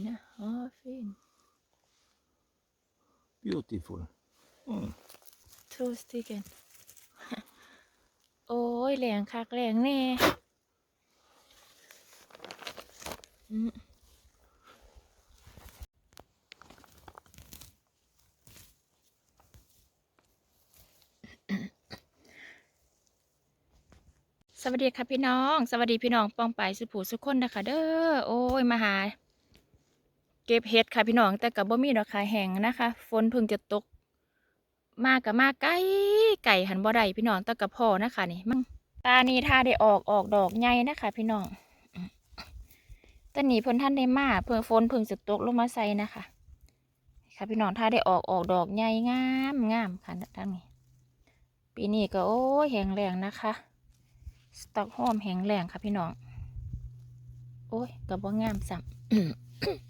fina. Ja, fin. Beautiful. Mm. Two stycken. โอ้ยแรงคักแรงแน่สวัสดีค่ะพี่น้อง สวัสดีพี่น้องปองไปสุผูสุคนนะคะเด้อโอ้ยมาหา ก็บเห็ดค่ะพี่น้องแต่กับบ่มีดอกค่ะแห้งนะคะ ฝนเพิ่งจะตก มากกับมากไก่ไก่หันบ่ได้พี่น้องแต่กับพ่อนะคะนี่มันตานี้ถ้าได้ออกออกดอกใหญ่นะคะ พี่น้องตอนนี้เพิ่นท่านได้มาเพื่อฝนเพิ่งจะตกลงมาใส่นะคะ ค่ะพี่น้องถ้าได้ออกออกดอกใหญ่งามงามค่ะทั้งนี้ ปีนี้ก็โอ้ยแห้งแรงนะคะสต็อกโฮมแห้งแรงค่ะพี่น้องโอ้ยก็บ่งามซ้ำ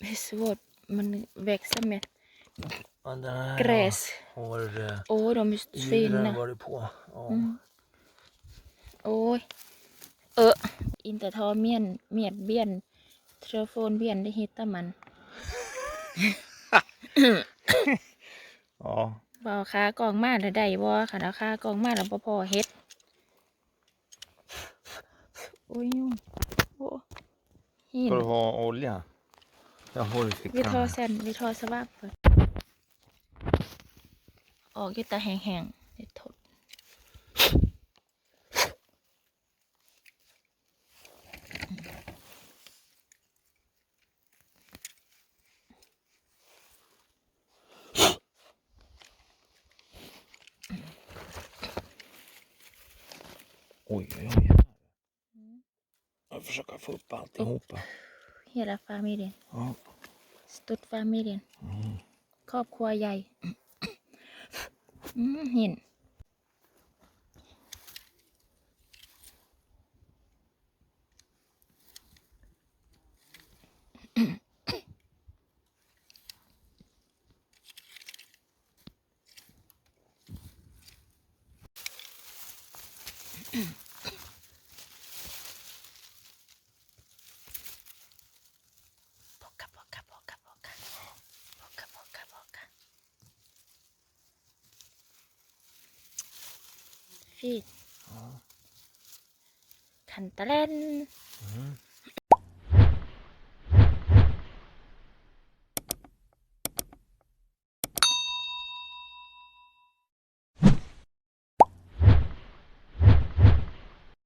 นเมียดเบียนเทรโฟนเบียนได้ฮิตตะมัน ja. บเอาคากองมาแล้วได้บ่ค่ะเอาคากองมาแล้วบ่พอเฮ็ด โอ้ยยุ่งโอ้หิน Ska du ha olja? Jag har i วิทอ fickan. เซนวิทอสว่างเปิดออกอยู่แต่แห้งๆเด็ดทดอ Oj, oj, oj. Jag försöker få upp alltihopa. Hela familjen Ja. stor familjen Mm. ครอบครัวใหญ่อืมเห็น Poka, Fint. Ja. Kantalen. Mm.